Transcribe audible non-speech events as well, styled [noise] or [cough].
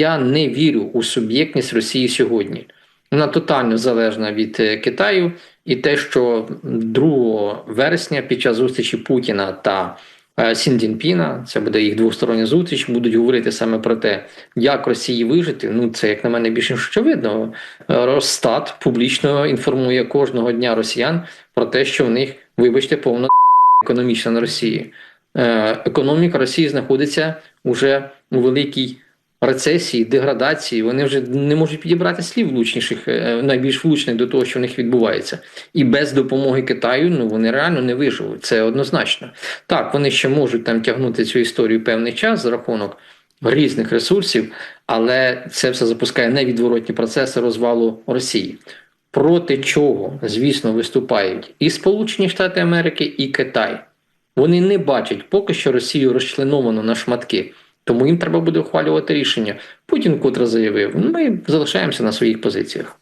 я не вірю у суб'єктність Росії сьогодні. Вона тотально залежна від е, Китаю, і те, що 2 вересня під час зустрічі Путіна та е, Сін Цзіньпіна, це буде їх двостороння зустріч, будуть говорити саме про те, як Росії вижити. Ну це як на мене більш очевидно. Е, Росстат публічно інформує кожного дня росіян про те, що в них, вибачте, повна [laughs] економічна на Росії. Економіка Росії знаходиться уже у великій рецесії, деградації. Вони вже не можуть підібрати слів влучніших, е, найбільш влучних до того, що в них відбувається. І без допомоги Китаю ну вони реально не виживуть. Це однозначно. Так, вони ще можуть там тягнути цю історію певний час за рахунок різних ресурсів, але це все запускає невідворотні процеси розвалу Росії. Проти чого, звісно, виступають і Сполучені Штати Америки, і Китай. Вони не бачать поки що Росію розчленовану на шматки. Тому їм треба буде ухвалювати рішення. Путін котре заявив, ми залишаємося на своїх позиціях.